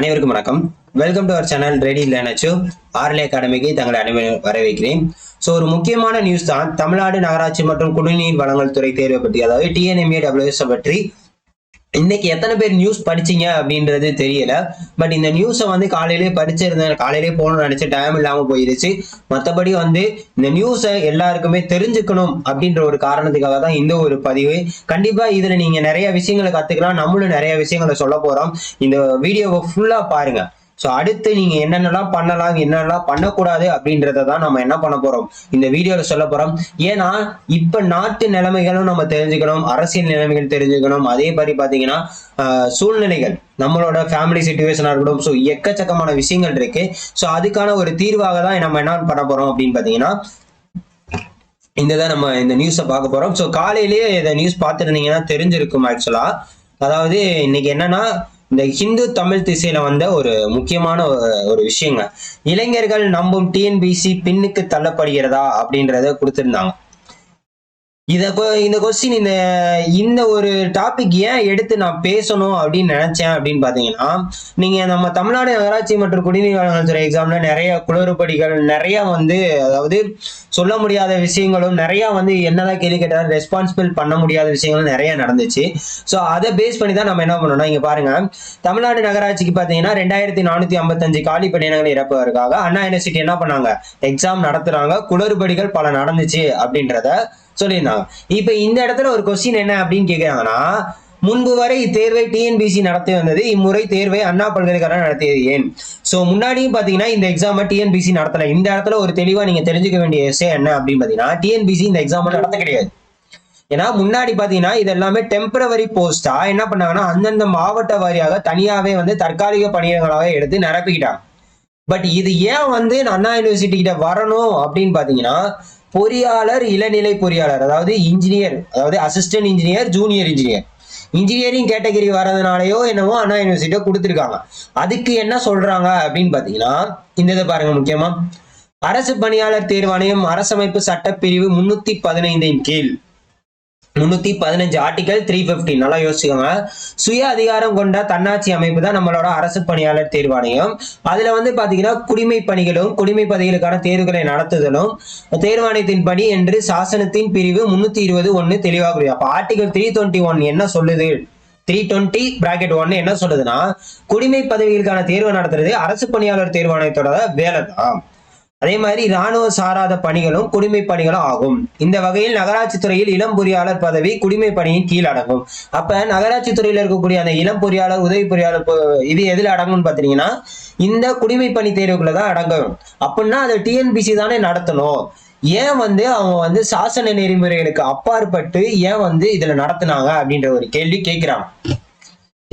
அனைவருக்கும் வணக்கம். Welcome to our channel ready லேனச்சு ஆர்லே அகாடமிக்கு தங்களை அனைவரும் வரவேற்கிறேன். ஸோ ஒரு முக்கியமான நியூஸ் தான் தமிழ்நாடு நகராட்சி மற்றும் குடிநீர் வளங்கள் துறை தேர்வை பற்றி அதாவது டிஎன்எம்ஏ டபிள்யூஎஸ் பற்றி இன்னைக்கு எத்தனை பேர் நியூஸ் படிச்சீங்க அப்படின்றது தெரியல. பட் இந்த நியூஸை வந்து காலையிலே படிச்சிருந்தேன். காலையிலே போகணும்னு நினைச்ச டைம் இல்லாமல் போயிருச்சு. மற்றபடி வந்து இந்த நியூஸை எல்லாருக்குமே தெரிஞ்சுக்கணும் அப்படின்ற ஒரு காரணத்துக்காக தான் இந்த ஒரு பதிவு. கண்டிப்பா இதுல நீங்க நிறைய விஷயங்களை கத்துக்கலாம். நம்மளும் நிறைய விஷயங்களை சொல்ல போறோம். இந்த வீடியோவை ஃபுல்லா பாருங்க. ஸோ அடுத்து நீங்க என்னென்னலாம் பண்ணலாம் என்னென்னலாம் பண்ணக்கூடாது அப்படின்றத தான் நம்ம என்ன பண்ண போறோம்? இந்த வீடியோல சொல்ல போறோம். ஏன்னா இப்ப நாட்டு நிலைமைகளும் நம்ம தெரிஞ்சுக்கணும் அரசியல் நிலைமைகள் தெரிஞ்சுக்கணும். அதே மாதிரி பாத்தீங்கன்னா ஆஹ், சூழ்நிலைகள் நம்மளோட ஃபேமிலி சுச்சுவேஷனாக இருக்கட்டும் ஸோ எக்கச்சக்கமான விஷயங்கள் இருக்கு. ஸோ அதுக்கான ஒரு தீர்வாக தான் நம்ம என்ன பண்ண போறோம் அப்படின்னு பாத்தீங்கன்னா இந்த தான் நம்ம இந்த நியூஸை பார்க்க போறோம். ஸோ காலையிலேயே இதை நியூஸ் பார்த்துருந்தீங்கன்னா தெரிஞ்சிருக்கும் ஆக்சுவலா அதாவது இன்னைக்கு என்னன்னா இந்த ஹிந்து தமிழ் திசையில வந்த ஒரு முக்கியமான ஒரு- விஷயங்க. இளைஞர்கள் நம்பும் டிஎன்பிசி பின்னுக்கு தள்ளப்படுகிறதா அப்படின்றத கொடுத்திருந்தாங்க. இத கொ- இந்த கொஸ்டின் இந்த இந்த ஒரு டாபிக் ஏன் எடுத்து நான் பேசணும் அப்படின்னு நினைச்சேன் அப்படின்னு பாத்தீங்கன்னா நீங்க நம்ம தமிழ்நாடு நகராட்சி மற்றும் குடிநீர் வழங்கல் துறை எக்ஸாம்ல நிறைய குளறுபடிகள் நிறைய வந்து அதாவது சொல்ல முடியாத விஷயங்களும் நிறைய வந்து என்னதான் கேள்வி கேட்டாலும் ரெஸ்பான்சிபிள் பண்ண முடியாத விஷயங்களும் நிறைய நடந்துச்சு. ஸோ அதை பேஸ் பண்ணி தான் நம்ம என்ன பண்ணணும்? இங்க பாருங்க. தமிழ்நாடு நகராட்சிக்கு பாத்தீங்கன்னா ரெண்டாயிரத்தி நானூத்தி ஐம்பத்தஞ்சு காலி பணியிடங்கள் இறப்பதற்காக அண்ணா யூனிவர்சிட்டி என்ன பண்ணாங்க? எக்ஸாம் நடத்துறாங்க. குளறுபடிகள் பல நடந்துச்சு அப்படின்றத சொல்லியிருந்தாங்க இப்போ இந்த இடத்துல ஒரு கொஸ்டின் என்ன அப்படின்னு கேட்குறாங்கன்னா முன்பு வரை இத்தேர்வை டிஎன்பிசி நடத்தி வந்தது இம்முறை தேர்வை அண்ணா பல்கலைக்கழகம் நடத்தியது ஏன்? ஸோ முன்னாடியும் பார்த்தீங்கன்னா இந்த எக்ஸாமை டிஎன்பிசி நடத்தல. இந்த இடத்துல ஒரு தெளிவாக நீங்க தெரிஞ்சுக்க வேண்டிய விஷயம் என்ன அப்படின்னு பார்த்தீங்கன்னா டிஎன்பிசி இந்த எக்ஸாம் நடத்த கிடையாது. ஏன்னா முன்னாடி பார்த்தீங்கன்னா இது எல்லாமே டெம்பரவரி போஸ்டா என்ன பண்ணாங்கன்னா அந்தந்த மாவட்ட வாரியாக தனியாகவே வந்து தற்காலிக பணியிடங்களாக எடுத்து நிரப்பிக்கிட்டாங்க. பட் இது ஏன் வந்து அண்ணா யூனிவர்சிட்டி கிட்ட வரணும் அப்படின்னு பார்த்தீங்கன்னா பொறியாளர் இளநிலை பொறியாளர் அதாவது இன்ஜினியர் அதாவது assistant engineer junior engineer engineering category வர்றதுனாலயோ என்னவோ அண்ணா யூனிவர்சிட்டியோ கொடுத்துருக்காங்க. அதுக்கு என்ன சொல்றாங்க அப்படின்னு பாத்தீங்கன்னா இந்த இதை பாருங்க முக்கியமா. அரசு பணியாளர் தேர்வாணையம் அரசமைப்பு சட்டப்பிரிவு முன்னூத்தி பதினைந்தின் கீழ். முன்னூத்தி பதினஞ்சு ஆர்டிகல் த்ரீ பிப்டி நல்லா யோசிச்சுக்கோங்க. சுய அதிகாரம் கொண்ட தன்னாட்சி அமைப்பு தான் நம்மளோட அரசு பணியாளர் தேர்வாணையம். அதுல வந்து பாத்தீங்கன்னா குடிமை பணிகளும் குடிமை பதவிகளுக்கான தேர்வுகளை நடத்துதலும் தேர்வாணையத்தின் படி என்று சாசனத்தின் பிரிவு முன்னூத்தி இருபது ஒன்னு தெளிவாக புரியும் அப்ப ஆர்டிகல் த்ரீ டுவெண்ட்டி ஒன் என்ன சொல்லுது? த்ரீ டுவெண்ட்டி பிராக்கெட் ஒன்னு என்ன சொல்லுதுன்னா குடிமை பதவிகளுக்கான தேர்வு நடத்துறது அரசு பணியாளர் தேர்வாணையத்தோட வேலை தான் அதே மாதிரி இராணுவ சாராத பணிகளும் குடிமை பணிகளும் ஆகும். இந்த வகையில் நகராட்சி துறையில் இளம் பொறியாளர் பதவி குடிமை பணியின் கீழ் அடங்கும். அப்ப நகராட்சி துறையில் இருக்கக்கூடிய அந்த இளம் பொறியாளர் உதவி பொறியாளர் இது எதுல அடங்கும்னு பாத்தீங்கன்னா இந்த குடிமை பணி தேர்வுக்குள்ள தான் அடங்கும். அப்படின்னா அதை டிஎன்பிசி தானே நடத்தணும். ஏன் வந்து அவங்க வந்து சாசன நெறிமுறைகளுக்கு அப்பாற்பட்டு ஏன் வந்து இதுல நடத்துனாங்க அப்படின்ற ஒரு கேள்வி கேட்கிறாங்க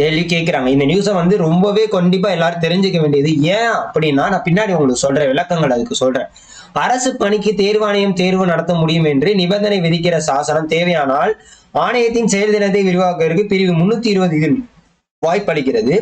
கேள்வி கேட்கிறாங்க இந்த நியூஸை வந்து ரொம்பவே கண்டிப்பா எல்லாரும் தெரிஞ்சுக்க வேண்டியது. ஏன் அப்படின்னா நான் பின்னாடி உங்களுக்கு சொல்றேன் விளக்கங்கள் அதுக்கு சொல்றேன். அரசு பணிக்கு தேர்வாணையம் தேர்வு நடத்த முடியும் என்று நிபந்தனை விதிக்கிற சாசனம் தேவையானால் ஆணையத்தின் செயல் தினத்தை விரிவாக்குவதற்கு பிரிவு முன்னூத்தி இருபது இதில் வாய்ப்பளிக்கிறது.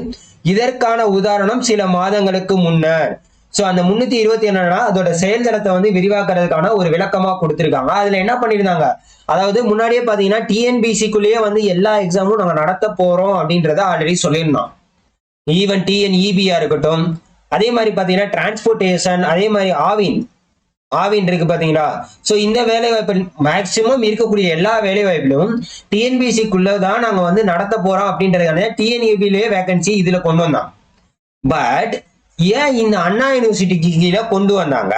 இதற்கான உதாரணம் சில மாதங்களுக்கு முன்னர். ஸோ அந்த முன்னூத்தி இருபத்தி என்னன்னா அதோட செயல்தளத்தை வந்து விரிவாக்குறதுக்கான ஒரு விளக்கமா கொடுத்துருக்காங்க. அதுல என்ன பண்ணியிருந்தாங்க அதாவது முன்னாடியே பாத்தீங்கன்னா டிஎன்பிசிக்குள்ளேயே வந்து எல்லா எக்ஸாமும் நாங்க நடத்த போறோம் அப்படின்றத ஆல்ரெடி சொல்லியிருந்தோம் ஈவன் டிஎன்இபியா இருக்கட்டும் அதே மாதிரி பாத்தீங்கன்னா டிரான்ஸ்போர்டேஷன் அதே மாதிரி ஆவின் ஆவின் இருக்கு பாத்தீங்களா? ஸோ இந்த வேலை வாய்ப்பு மேக்சிமம் இருக்கக்கூடிய எல்லா வேலை வாய்ப்பிலும் டிஎன்பிசிக்குள்ள தான் நாங்க வந்து நடத்த போறோம் அப்படின்றதுக்கான டிஎன்இபிலேயே வேகன்சி இதுல கொண்டு வந்தோம் பட் ஏன் இந்த அண்ணா யூனிவர்சிட்டிக்கு கீழே கொண்டு வந்தாங்க?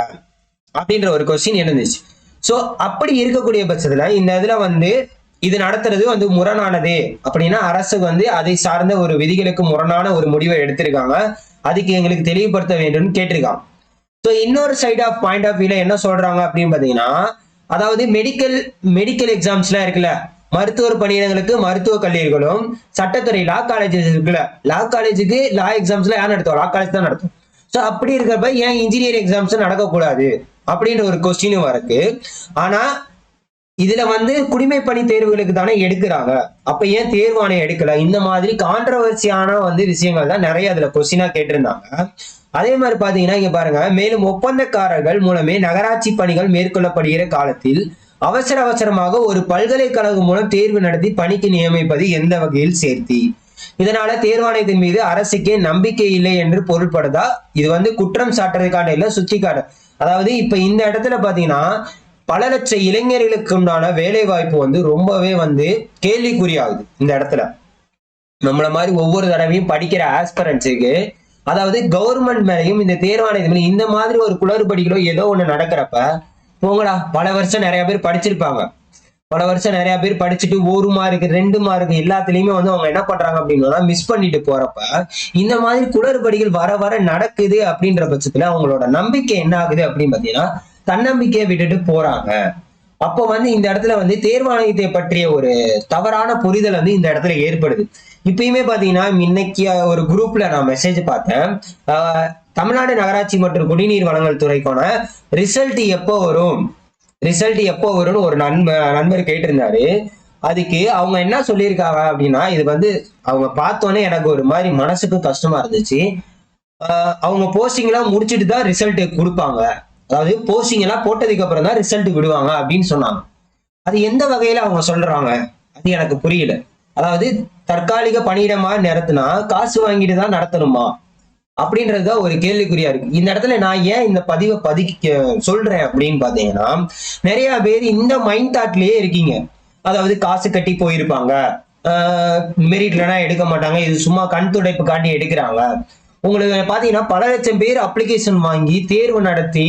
அப்படின்ற ஒரு கொஸ்டின் இருந்துச்சு ஸோ அப்படி இருக்கக்கூடிய பட்சத்தில் இந்த இதில் வந்து இது நடத்துறது வந்து முரணானது அப்படின்னா அரசு வந்து அதை சார்ந்த ஒரு விதிகளுக்கு முரணான ஒரு முடிவை எடுத்திருக்காங்க. அதுக்கு எங்களுக்கு தெளிவுபடுத்த வேண்டும்னு கேட்டிருக்காங்க. ஸோ இன்னொரு சைட் ஆஃப் பாயிண்ட் ஆஃப் வியூல என்ன சொல்றாங்க அப்படின்னு பார்த்தீங்கன்னா அதாவது மெடிக்கல் மெடிக்கல் எக்ஸாம்ஸ்லாம் இருக்குல்ல மருத்துவர் பணியிடங்களுக்கு மருத்துவ கல்லூரிகளும் சட்டத்துறை லா காலேஜஸ் இருக்குல்ல லா காலேஜுக்கு லா எக்ஸாம்ஸ்ல யார் நடத்துவோம் லா காலேஜ் தான் நடத்தும். ஸோ அப்படி இருக்கிறப்ப ஏன் இன்ஜினியரிங் எக்ஸாம்ஸ் நடக்கக்கூடாது? அப்படின்ற ஒரு கொஸ்டினும் இருக்கு ஆனா இதுல வந்து குடிமை பணி தேர்வுகளுக்கு தானே எடுக்கிறாங்க. அப்ப ஏன் தேர்வாணையம் எடுக்கல? இந்த மாதிரி கான்ட்ரவர்சியான வந்து விஷயங்கள் தான் நிறைய அதுல கொஸ்டினா கேட்டிருந்தாங்க. அதே மாதிரி பாத்தீங்கன்னா இங்க பாருங்க மேலும் ஒப்பந்தக்காரர்கள் மூலமே நகராட்சி பணிகள் மேற்கொள்ளப்படுகிற காலத்தில் அவசர அவசரமாக ஒரு பல்கலைக்கழகம் மூலம் தேர்வு நடத்தி பணிக்கு நியமிப்பது எந்த வகையில் சேர்த்தி? இதனால தேர்வாணையத்தின் மீது அரசுக்கே நம்பிக்கை இல்லை என்று பொருள்படுதா இது வந்து குற்றம் சாட்டுறதுக்கான இல்ல சுத்தி அதாவது இப்ப இந்த இடத்துல பாத்தீங்கன்னா பல லட்ச இளைஞர்களுக்கு உண்டான வேலை வாய்ப்பு வந்து ரொம்பவே வந்து கேள்விக்குறியாகுது இந்த இடத்துல. நம்மள மாதிரி ஒவ்வொரு தடவையும் படிக்கிற ஆஸ்பரன்ஸுக்கு அதாவது கவர்மெண்ட் மேலையும் இந்த தேர்வாணையத்து மேலே இந்த மாதிரி ஒரு குளறுபடிகளோ ஏதோ ஒண்ணு நடக்கிறப்ப போங்கடா. பல வருஷம் நிறைய பேர் படிச்சிருப்பாங்க. பல வருஷம் நிறைய பேர் படிச்சுட்டு ஒரு மார்க்கு ரெண்டு மார்க்கு எல்லாத்துலயுமே வந்து அவங்க என்ன பண்றாங்க அப்படின்னா மிஸ் பண்ணிட்டு போறப்ப இந்த மாதிரி குளறுபடிகள் வர வர நடக்குது அப்படின்ற பட்சத்துல அவங்களோட நம்பிக்கை என்ன ஆகுது அப்படின்னு பாத்தீங்கன்னா தன்னம்பிக்கையை விட்டுட்டு போறாங்க. அப்போ வந்து இந்த இடத்துல வந்து தேர்வாணையத்தை பற்றிய ஒரு தவறான புரிதல் வந்து இந்த இடத்துல ஏற்படுது. இப்பயுமே பாத்தீங்கன்னா இன்னைக்கு ஒரு குரூப்ல நான் மெசேஜ் பார்த்தேன். ஆஹ் தமிழ்நாடு நகராட்சி மற்றும் குடிநீர் வழங்கல் துறைக்கான ரிசல்ட் எப்போ வரும்? ரிசல்ட் எப்போ வரும்னு ஒரு நண்பர் நண்பர் கேட்டிருந்தாரு. அதுக்கு அவங்க என்ன சொல்லியிருக்காங்க அப்படின்னா இது வந்து அவங்க பார்த்தோன்னே எனக்கு ஒரு மாதிரி மனசுக்கு கஷ்டமா இருந்துச்சு. அவங்க போஸ்டிங் எல்லாம் முடிச்சுட்டு தான் ரிசல்ட் கொடுப்பாங்க. அதாவது போஸ்டிங் எல்லாம் போட்டதுக்கு அப்புறம் தான் ரிசல்ட் விடுவாங்க அப்படின்னு சொன்னாங்க. அது எந்த வகையில அவங்க சொல்றாங்க? அது எனக்கு புரியல. அதாவது தற்காலிக பணியிடமா நடத்தினா காசு வாங்கிட்டு தான் நடத்தணுமா? அப்படின்றது ஒரு கேள்விக்குறியா இருக்கு. இந்த இடத்துல நான் ஏன் இந்த பதிவை பதிக்க சொல்றேன் அப்படின்னு பாத்தீங்கன்னா நிறைய பேர் இந்த மைண்ட் தாட்லயே இருக்கீங்க. அதாவது காசு கட்டி போயிருப்பாங்க. மெரிட்லனா எடுக்க மாட்டாங்க. இது சும்மா கண் துடைப்பு காட்டி எடுக்கிறாங்க. உங்களுக்கு பாத்தீங்கன்னா பல லட்சம் பேர் அப்ளிகேஷன் வாங்கி தேர்வு நடத்தி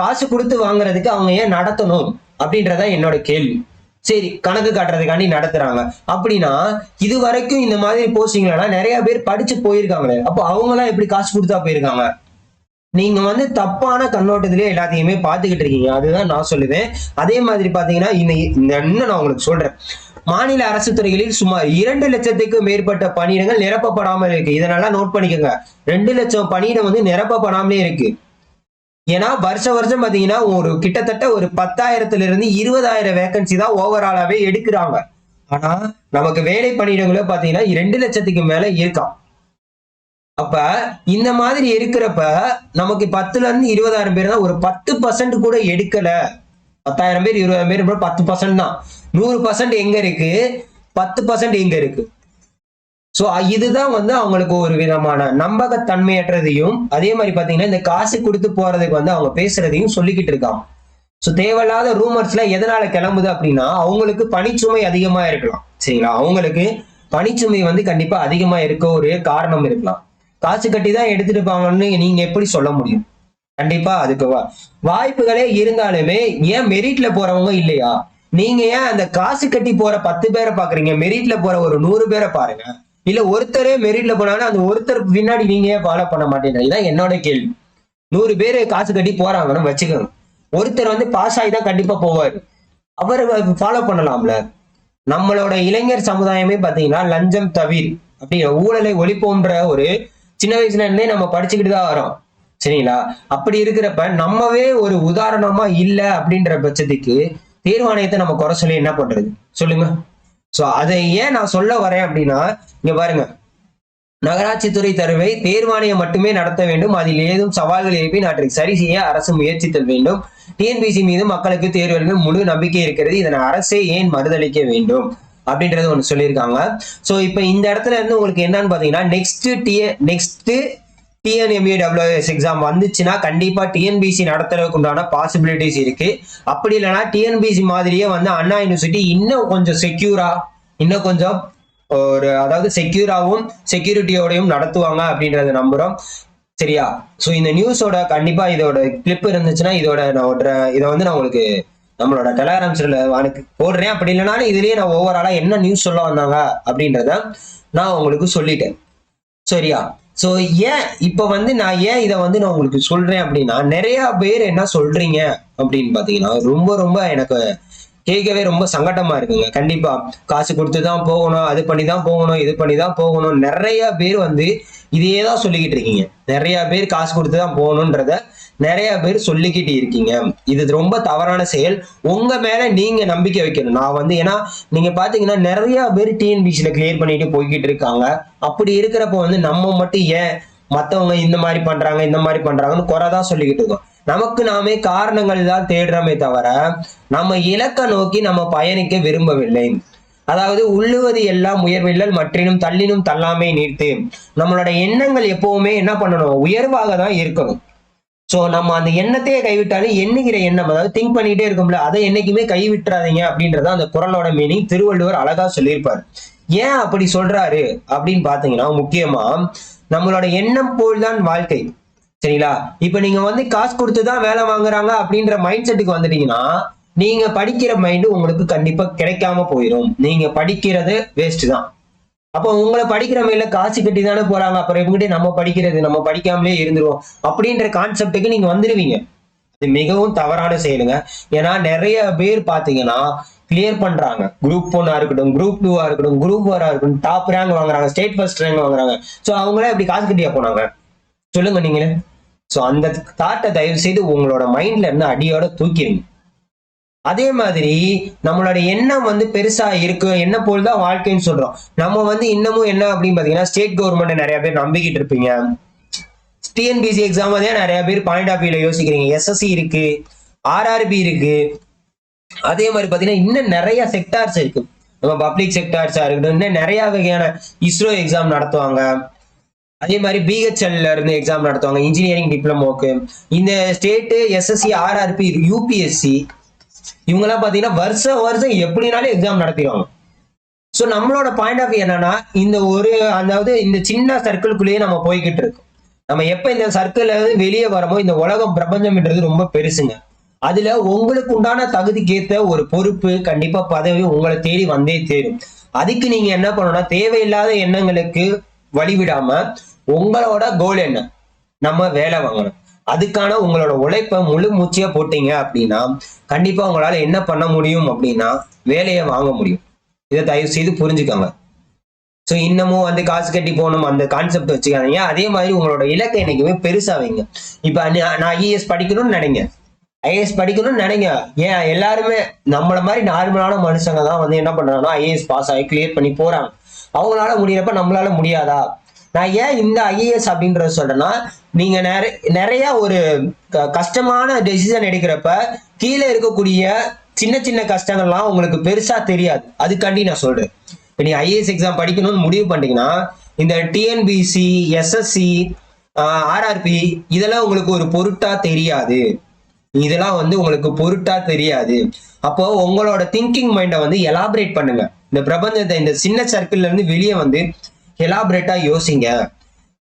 காசு கொடுத்து வாங்குறதுக்கு அவங்க ஏன் நடத்தணும் அப்படின்றதான் என்னோட கேள்வி. சரி கணக்கு காட்டுறதுக்காண்டி நடத்துறாங்க. அப்படின்னா இது வரைக்கும் இந்த மாதிரி போஸ்டிங்லாம் நிறைய பேர் படிச்சு போயிருக்காங்களே. அப்போ அவங்களாம் எப்படி காசு கொடுத்தா போயிருக்காங்க? நீங்க வந்து தப்பான கண்ணோட்டத்திலே எல்லாத்தையுமே பார்த்துக்கிட்டு இருக்கீங்க. அதுதான் நான் சொல்லுவேன். அதே மாதிரி பாத்தீங்கன்னா இந்த இந்த இன்னும் நான் உங்களுக்கு சொல்றேன். மாநில அரசு துறைகளில் சுமார் இரண்டு லட்சத்துக்கும் மேற்பட்ட பணியிடங்கள் நிரப்பப்படாமல் இருக்கு. இதனால நோட் பண்ணிக்கோங்க. ரெண்டு லட்சம் பணியிடம் வந்து நிரப்பப்படாமலே இருக்கு. ஏன்னா வருஷ வருஷம் பார்த்தீங்கன்னா ஒரு கிட்டத்தட்ட ஒரு பத்தாயிரத்துல இருந்து இருபதாயிரம் வேகன்சி தான் ஓவராலாவே எடுக்கிறாங்க. ஆனா நமக்கு வேலை பணியிடங்களோ பார்த்தீங்கன்னா ரெண்டு லட்சத்துக்கு மேல இருக்கான் அப்ப இந்த மாதிரி இருக்கிறப்ப நமக்கு பத்துல இருந்து இருபதாயிரம் பேர் தான் ஒரு பத்து பர்சன்ட் கூட எடுக்கல. பத்தாயிரம் பேர் இருபதாயிரம் பேர் பத்து பர்சன்ட் தான். நூறு பர்சன்ட் எங்க இருக்கு? பத்து பர்சன்ட் எங்க இருக்கு? ஸோ இதுதான் வந்து அவங்களுக்கு ஒரு விதமான நம்பகத்தன்மையற்றதையும் அதே மாதிரி பார்த்தீங்கன்னா இந்த காசு கொடுத்து போறதுக்கு வந்து அவங்க பேசுறதையும் சொல்லிக்கிட்டு இருக்காங்க. ஸோ தேவையில்லாத ரூமர்ஸ்ல எதனால கிளம்புது அப்படின்னா அவங்களுக்கு பணிச்சுமை அதிகமா இருக்கலாம். சரிங்களா? அவங்களுக்கு பணிச்சுமை வந்து கண்டிப்பா அதிகமா இருக்க ஒரு காரணம் இருக்கலாம். காசு கட்டி தான் எடுத்துட்டு போவாங்கன்னு நீங்க எப்படி சொல்ல முடியும்? கண்டிப்பா அதுக்கு வா- வாய்ப்புகளே இருந்தாலுமே ஏன் மெரிட்ல போறவங்க இல்லையா? நீங்க ஏன் அந்த காசு கட்டி போற பத்து பேரை பாக்குறீங்க? மெரிட்ல போற ஒரு நூறு பேரை பாருங்க. இல்ல ஒருத்தரே மெரிட்ல போனாங்கன்னா அந்த ஒருத்தர் பின்னாடி நீங்க ஏன் ஃபாலோ பண்ண மாட்டேங்கிறீங்க இதான் என்னோட கேள்வி. நூறு பேர் காசு கட்டி போறாங்கன்னு வச்சுக்கோங்க. ஒருத்தர் வந்து பாஸ் ஆகி தான் கண்டிப்பா போவார். அவர் ஃபாலோ பண்ணலாம்ல. நம்மளோட இளைஞர் சமுதாயமே பாத்தீங்கன்னா லஞ்சம் தவிர் அப்படிங்கிற ஊழலை ஒழிப்போன்ற ஒரு சின்ன வயசுல இருந்தே நம்ம படிச்சுக்கிட்டு தான் வரோம். சரிங்களா? அப்படி இருக்கிறப்ப நம்மவே ஒரு உதாரணமா இல்லை அப்படின்ற பட்சத்துக்கு தீர்மானத்தை நம்ம குறை சொல்லி என்ன பண்றது? சொல்லுங்க. ஸோ அதை ஏன் நான் சொல்ல வரேன் அப்படின்னா இங்க பாருங்க. நகராட்சித்துறை தருவை தேர்வாணையம் மட்டுமே நடத்த வேண்டும். அதில் ஏதும் சவால்கள் இருப்பின் அவற்றை சரி செய்ய அரசு முயற்சித்தல் வேண்டும். டிஎன்பிசி மீது மக்களுக்கு தேர்வுகள் முழு நம்பிக்கை இருக்கிறது. இதனை அரசே ஏன் மறுதளிக்க வேண்டும்? அப்படின்றது ஒன்று சொல்லியிருக்காங்க. ஸோ இப்போ இந்த இடத்துல இருந்து உங்களுக்கு என்னன்னு பார்த்தீங்கன்னா next T A next TNMA WS exam வந்துச்சுன்னா கண்டிப்பா டிஎன்பிசி நடத்துறதுக்கு உண்டான பாசிபிலிட்டிஸ் இருக்கு. அப்படி இல்லைன்னா டிஎன்பிசி மாதிரியே வந்து அண்ணா யூனிவர்சிட்டி இன்னும் கொஞ்சம் செக்யூரா இன்னும் கொஞ்சம் ஒரு அதாவது செக்யூராகவும் செக்யூரிட்டியோடையும் நடத்துவாங்க அப்படின்றத நம்புறோம். சரியா? ஸோ இந்த நியூஸோட கண்டிப்பா இதோட கிளிப் இருந்துச்சுன்னா இதோட நான் ஒரு இதை வந்து நான் உங்களுக்கு நம்மளோட டெலகிராம் வானுக்கு எனக்கு போடுறேன். அப்படி இல்லைனாலும் இதுலயே நான் ஓவராலா என்ன நியூஸ் சொல்ல வந்தாங்க அப்படின்றத நான் உங்களுக்கு சொல்லிட்டேன். சரியா? ஸோ ஏன் இப்போ வந்து நான் ஏன் இதை வந்து நான் உங்களுக்கு சொல்றேன் அப்படின்னா நிறைய பேர் என்ன சொல்றீங்க அப்படின்னு பார்த்தீங்கன்னா ரொம்ப ரொம்ப எனக்கு கேட்கவே ரொம்ப சங்கடமா இருக்குங்க. கண்டிப்பா காசு கொடுத்து தான் போகணும் அது பண்ணி தான் போகணும் இது பண்ணி தான் போகணும். நிறைய பேர் வந்து இதையே தான் சொல்லிக்கிட்டு இருக்கீங்க. நிறைய பேர் காசு கொடுத்து தான் போகணுன்றத நிறைய பேர் சொல்லிக்கிட்டு இருக்கீங்க. இது ரொம்ப தவறான செயல். உங்க மேல நீங்க நம்பிக்கை வைக்கணும். நான் வந்து ஏன்னா நீங்க பாத்தீங்கன்னா நிறைய பேர் டிஎன்பிசில கிளியர் பண்ணிட்டு போய்கிட்டு இருக்காங்க. அப்படி இருக்கிறப்ப வந்து நம்ம மட்டும் ஏன் மத்தவங்க இந்த மாதிரி பண்றாங்க இந்த மாதிரி பண்றாங்கன்னு குறை தான் சொல்லிக்கிட்டு இருக்கோம். நமக்கு நாமே காரணங்கள் தான் தேடுறோமே தவிர நம்ம இலக்க நோக்கி நம்ம பயணிக்க விரும்பவில்லை. அதாவது உள்ளுவது எல்லாம் உயர்வில்லல் மற்றினும் தள்ளினும் தள்ளாமே நீர்த்து. நம்மளோட எண்ணங்கள் எப்பவுமே என்ன பண்ணணும்? உயர்வாக தான் இருக்கணும். சோ நம்ம அந்த எண்ணத்தையே கைவிட்டாலும் எண்ணுகிற எண்ணம் அதாவது திங்க் பண்ணிட்டே இருக்கும்ல அதை என்னைக்குமே கைவிட்டுறாதீங்க அப்படின்றத அந்த குரலோட மீனிங் திருவள்ளுவர் அழகா சொல்லியிருப்பாரு. ஏன் அப்படி சொல்றாரு அப்படின்னு பாத்தீங்கன்னா முக்கியமா நம்மளோட எண்ணம் போல் தான் வாழ்க்கை. சரிங்களா? இப்ப நீங்க வந்து காசு கொடுத்து தான் வேலை வாங்குறாங்க அப்படின்ற மைண்ட் செட்டுக்கு வந்துட்டீங்கன்னா நீங்க படிக்கிற மைண்டு உங்களுக்கு கண்டிப்பா கிடைக்காம போயிடும் நீங்க படிக்கிறது வேஸ்ட் தான். அப்போ உங்களை படிக்கிற மைண்ட்ல காசு கட்டி தானே போறாங்க. அப்புறம் இவங்ககிட்ட நம்ம படிக்கிறது நம்ம படிக்காமலே இருந்துருவோம். அப்படின்ற கான்செப்டுக்கு நீங்க வந்துடுவீங்க இது மிகவும் தவறான செயலுங்க. ஏன்னா நிறைய பேர் பாத்தீங்கன்னா கிளியர் பண்றாங்க. குரூப் ஒன்னா இருக்கட்டும் குரூப் டூவா இருக்கட்டும் குரூப் வரா இருக்கட்டும் டாப் ரேங்க் வாங்குறாங்க ஸ்டேட் ஃபர்ஸ்ட் ரேங்க் வாங்குறாங்க. சோ அவங்களே இப்படி காசு கட்டியா போனாங்க? சொல்லுங்க நீங்களே. சோ அந்த தாட்டை தயவு செய்து உங்களோட மைண்ட்ல இருந்து அடியோட தூக்கிடுங்க அதே மாதிரி நம்மளோட எண்ணம் வந்து பெருசா இருக்கு. என்ன போல் தான் வாழ்க்கைன்னு சொல்றோம். நம்ம வந்து இன்னமும் என்ன அப்படின்னு பாத்தீங்கன்னா ஸ்டேட் கவர்மெண்ட் நிறைய பேர் நம்பிக்கிட்டு இருப்பீங்க. டிஎன்பிசி எக்ஸாம் அதே நிறைய பேர் பாயிண்ட் ஆஃப் வியூல யோசிக்கிறீங்க. எஸ்எஸ்சி இருக்கு. ஆர்ஆர்பி இருக்கு. அதே மாதிரி பாத்தீங்கன்னா இன்னும் நிறைய செக்டார்ஸ் இருக்கு. நம்ம பப்ளிக் செக்டார்ஸா இருக்கட்டும் இன்னும் நிறைய வகையான இஸ்ரோ எக்ஸாம் நடத்துவாங்க. அதே மாதிரி பிஹெச்எல்ல இருந்து எக்ஸாம் நடத்துவாங்க. இன்ஜினியரிங் டிப்ளமோக்கு இந்த ஸ்டேட்டு எஸ்எஸ்சி ஆர்ஆர்பி யூபிஎஸ்சி இவங்கெல்லாம் பாத்தீங்கன்னா வருஷம் வருஷம் எப்படினாலும் எக்ஸாம் நடத்திடுவாங்க. ஸோ நம்மளோட பாயிண்ட் ஆஃப் என்னன்னா இந்த ஒரு அதாவது இந்த சின்ன சர்க்கிள்குள்ளேயே நம்ம போய்கிட்டு இருக்கோம். நம்ம எப்ப இந்த சர்க்கிள்ல இருந்து வெளியே வரமோ இந்த உலகம் பிரபஞ்சம்ன்றது ரொம்ப பெருசுங்க. அதுல உங்களுக்கு உண்டான தகுதிக்கேற்ற ஒரு பொறுப்பு கண்டிப்பா பதவி உங்களை தேடி வந்தே தேரும் அதுக்கு நீங்க என்ன பண்ணணும்னா தேவையில்லாத எண்ணங்களுக்கு வழிவிடாம உங்களோட கோல் என்ன? நம்ம வேலை வாங்கணும். அதுக்கான உங்களோட உழைப்பை முழு மூச்சியா போட்டீங்க அப்படின்னா கண்டிப்பா உங்களால என்ன பண்ண முடியும் அப்படின்னா வேலையை வாங்க முடியும். இதை தயவு செய்து புரிஞ்சுக்கோங்க. ஸோ இன்னமும் வந்து காசு கட்டி போகணும் அந்த கான்செப்ட் வச்சுக்காதீங்க. அதே மாதிரி உங்களோட இலக்கை என்னைக்குமே பெருசா வைங்க. இப்போ நான் ஐஏஎஸ் படிக்கணும்னு நினைங்க. ஐஏஎஸ் படிக்கணும்னு நினைங்க. ஏன்? எல்லாருமே நம்மள மாதிரி நார்மலான மனுஷங்க தான் வந்து என்ன பண்றாங்கன்னா ஐஏஎஸ் பாஸ் ஆகி கிளியர் பண்ணி போறாங்க. அவங்களால முடியறப்ப நம்மளால முடியாதா? நான் ஏன் இந்த ஐஏஎஸ் அப்படின்றத சொல்றேன்னா நீங்க நிறைய நிறைய ஒரு க- கஷ்டமான டெசிஷன் எடுக்கிறப்ப கீழே இருக்கக்கூடிய சின்ன சின்ன கஷ்டங்கள்லாம் உங்களுக்கு பெருசா தெரியாது. அதுக்காண்டி நான் சொல்றேன். இப்போ நீ ஐஏஎஸ் எக்ஸாம் படிக்கணும்னு முடிவு பண்ணிட்டீங்கன்னா இந்த டிஎன்பிசி எஸ்எஸ்சி ஆர்ஆர்பி இதெல்லாம் உங்களுக்கு ஒரு பொருட்டா தெரியாது. இதெல்லாம் வந்து உங்களுக்கு பொருட்டா தெரியாது. அப்போ உங்களோட திங்கிங் மைண்டை வந்து எலாபரேட் பண்ணுங்க. இந்த பிரபஞ்சத்தை இந்த சின்ன சர்க்கிள்ல இருந்து வெளியே வந்து எலாபரேட்டா யோசிங்க.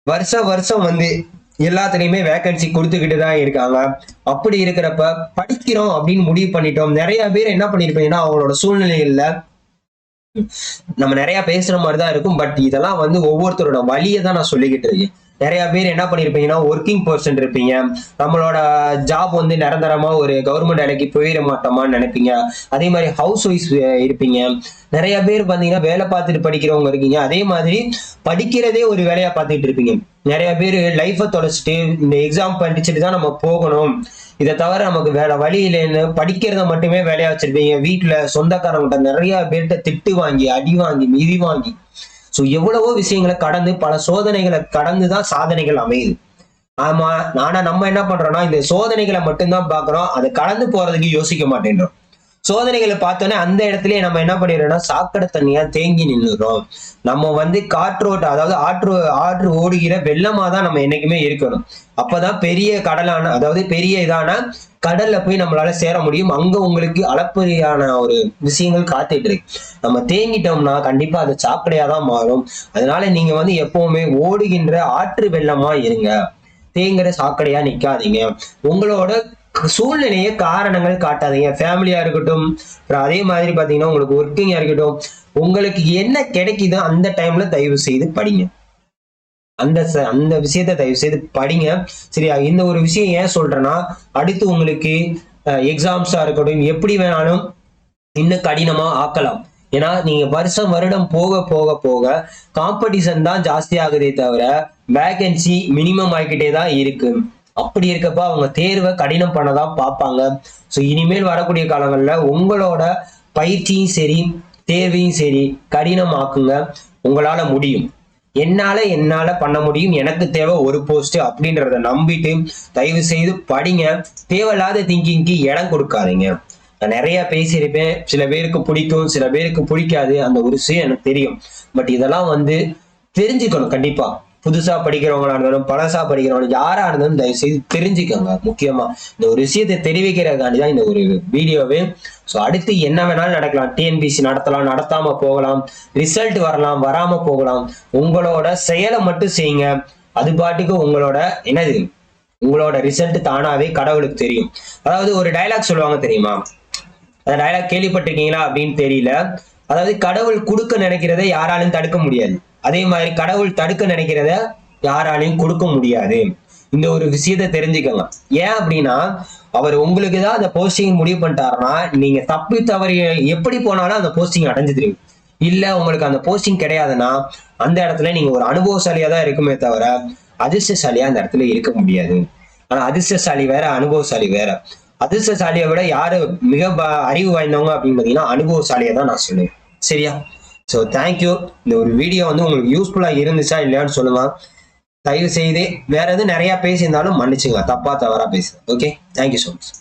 வருஷம் வருஷம் வந்து எல்லாத்துலயுமே வேகன்சி கொடுத்துக்கிட்டு தான் இருக்காங்க. அப்படி இருக்கிறப்ப படிக்கிறோம் அப்படின்னு முடிவு பண்ணிட்டோம். நிறைய பேர் என்ன பண்ணிருப்பீங்கன்னா அவங்களோட சூழ்நிலைகள்ல நம்ம நிறைய பேசுற மாதிரி தான் இருக்கும். பட் இதெல்லாம் வந்து ஒவ்வொருத்தரோட வழியை தான் நான் சொல்லிக்கிட்டு இருக்கேன். நிறைய பேர் என்ன பண்ணிருப்பீங்கன்னா ஒர்க்கிங் பர்சன் இருப்பீங்க. நம்மளோட ஜாப் வந்து நிரந்தரமா ஒரு கவர்மெண்ட் வேலைக்கு போயிட மாட்டோமான்னு நினைப்பீங்க. அதே மாதிரி ஹவுஸ் ஒய்ஃப் இருப்பீங்க. நிறைய பேர் பாத்தீங்கன்னா வேலை பார்த்துட்டு படிக்கிறவங்க இருக்கீங்க. அதே மாதிரி படிக்கிறதே ஒரு வேலையா பார்த்துட்டு இருப்பீங்க. நிறைய பேர் லைஃபை தொலைச்சிட்டு இந்த எக்ஸாம் படிச்சுட்டு தான் நம்ம போகணும். இதை தவிர நமக்கு வேற வழி இல்லைன்னு படிக்கிறத மட்டுமே வேலையா வச்சிருப்பீங்க. வீட்டுல சொந்தக்காரங்கிட்ட நிறைய பேர்கிட்ட திட்டு வாங்கி அடி வாங்கி மிதி வாங்கி. ஸோ எவ்வளவோ விஷயங்களை கடந்து பல சோதனைகளை கடந்து தான் சாதனைகள் அமையுது. ஆமா ஆனா நம்ம என்ன பண்றோம்னா இந்த சோதனைகளை மட்டும்தான் பாக்குறோம் அதை கடந்து போறதுக்கு யோசிக்க மாட்டேன்றோம். சோதனைகளை பார்த்தோன்னே அந்த இடத்துலயே நம்ம என்ன பண்ணிடுறோம்னா சாக்கடை தண்ணியா தேங்கி நின்றுறோம் நம்ம வந்து காற்றோட்ட அதாவது ஆற்று ஆற்று ஓடுகிற வெள்ளமா தான் நம்ம என்னைக்குமே இருக்கணும். அப்பதான் பெரிய கடலான அதாவது பெரிய இதான கடல்ல போய் நம்மளால சேர முடியும். அங்க உங்களுக்கு அளப்பரியான ஒரு விஷயங்கள் காத்துட்டு இருக்கு. நம்ம தேங்கிட்டோம்னா கண்டிப்பா அது சாக்கடையா தான் மாறும். அதனால நீங்க வந்து எப்பவுமே ஓடுகின்ற ஆற்று வெள்ளமா இருங்க. தேங்குற சாக்கடையா நிக்காதீங்க. உங்களோட சூழ்நிலையை காரணங்கள் காட்டாதீங்க ஃபேமிலியா இருக்கட்டும் அப்புறம் அதே மாதிரி பாத்தீங்கன்னா உங்களுக்கு ஒர்க்கிங்கா இருக்கட்டும் உங்களுக்கு என்ன கிடைக்குதோ அந்த டைம்ல தயவு செய்து படிங்க. அந்த ச- அந்த விஷயத்த தயவு செய்து படிங்க. சரியா? இந்த ஒரு விஷயம் ஏன் சொல்றேன்னா அடுத்து உங்களுக்கு எக்ஸாம்ஸா இருக்கட்டும் எப்படி வேணாலும் இன்னும் கடினமா ஆக்கலாம். ஏன்னா நீங்க வருஷம் வருடம் போக போக போக காம்படிஷன் தான் ஜாஸ்தி ஆகுதே தவிர வேகன்சி மினிமம் ஆகிக்கிட்டே தான் இருக்கு. அப்படி இருக்கப்ப அவங்க தேர்வை கடினம் பண்ணதான் பார்ப்பாங்க. ஸோ இனிமேல் வரக்கூடிய காலங்களில் உங்களோட பயிற்சியும் சரி தேர்வையும் சரி கடினமாக்குங்க. உங்களால முடியும். என்னால என்னால பண்ண முடியும். எனக்கு தேவை ஒரு போஸ்ட் அப்படின்றத நம்பிட்டு தயவு செய்து படிங்க. தேவையில்லாத திங்கிங்க்கு இடம் கொடுக்காதீங்க. நான் நிறைய பேசியிருப்பேன். சில பேருக்கு பிடிக்கும் சில பேருக்கு பிடிக்காது. அந்த ஒரு விஷயம் எனக்கு தெரியும். பட் இதெல்லாம் வந்து தெரிஞ்சுக்கணும் கண்டிப்பா. புதுசா படிக்கிறவங்களா இருந்தாலும் பழசா படிக்கிறவங்க யாரா இருந்தாலும் தயவு செய்து தெரிஞ்சுக்கோங்க. முக்கியமா இந்த ஒரு விஷயத்தை தெரிவிக்கிறதுக்காண்டி தான் இந்த ஒரு வீடியோவே. ஸோ அடுத்து என்ன வேணாலும் நடக்கலாம். டிஎன்பிசி நடத்தலாம் நடத்தாம போகலாம். ரிசல்ட் வரலாம் வராம போகலாம். உங்களோட செயலை மட்டும் செய்யுங்க. அது பாட்டுக்கு உங்களோட என்னது? உங்களோட ரிசல்ட் தானாவே கடவுளுக்கு தெரியும். அதாவது ஒரு டயலாக் சொல்லுவாங்க தெரியுமா? அந்த டயலாக் கேள்விப்பட்டிருக்கீங்களா அப்படின்னு தெரியல. அதாவது கடவுள் கொடுக்க நினைக்கிறதை யாராலும் தடுக்க முடியாது. அதே மாதிரி கடவுள் தடுக்க நினைக்கிறத யாராலையும் கொடுக்க முடியாது. இந்த ஒரு விஷயத்தை தெரிஞ்சுக்கோங்க. ஏன் அப்படின்னா அவர் உங்களுக்கு தான் அந்த போஸ்டிங் முடிவு பண்ணிட்டாருன்னா நீங்க தப்பி தவறி எப்படி போனாலும் அந்த போஸ்டிங் அடைஞ்சிருவீங்க. இல்ல உங்களுக்கு அந்த போஸ்டிங் கிடையாதுன்னா அந்த இடத்துல நீங்க ஒரு அனுபவசாலியா தான் இருக்குமே தவிர அதிர்ஷ்டசாலியா அந்த இடத்துல இருக்க முடியாது. ஆனா அதிர்ஷ்டசாலி வேற அனுபவசாலி வேற. அதிர்ஷ்டசாலியை விட யாரு மிக ப- அறிவு வாய்ந்தவங்க அப்படின்னு பார்த்தீங்கன்னா அனுபவசாலியை தான் நான் சொல்லுவேன். சரியா? ஸோ தேங்க்யூ இந்த ஒரு வீடியோ வந்து உங்களுக்கு யூஸ்ஃபுல்லாக இருந்துச்சா இல்லையான்னு சொல்லுங்க. தயவு செய்து வேற எதுவும் நிறையா பேசியிருந்தாலும் மன்னிச்சுங்க தப்பா தவறாக பேசுங்க. Okay thank you so much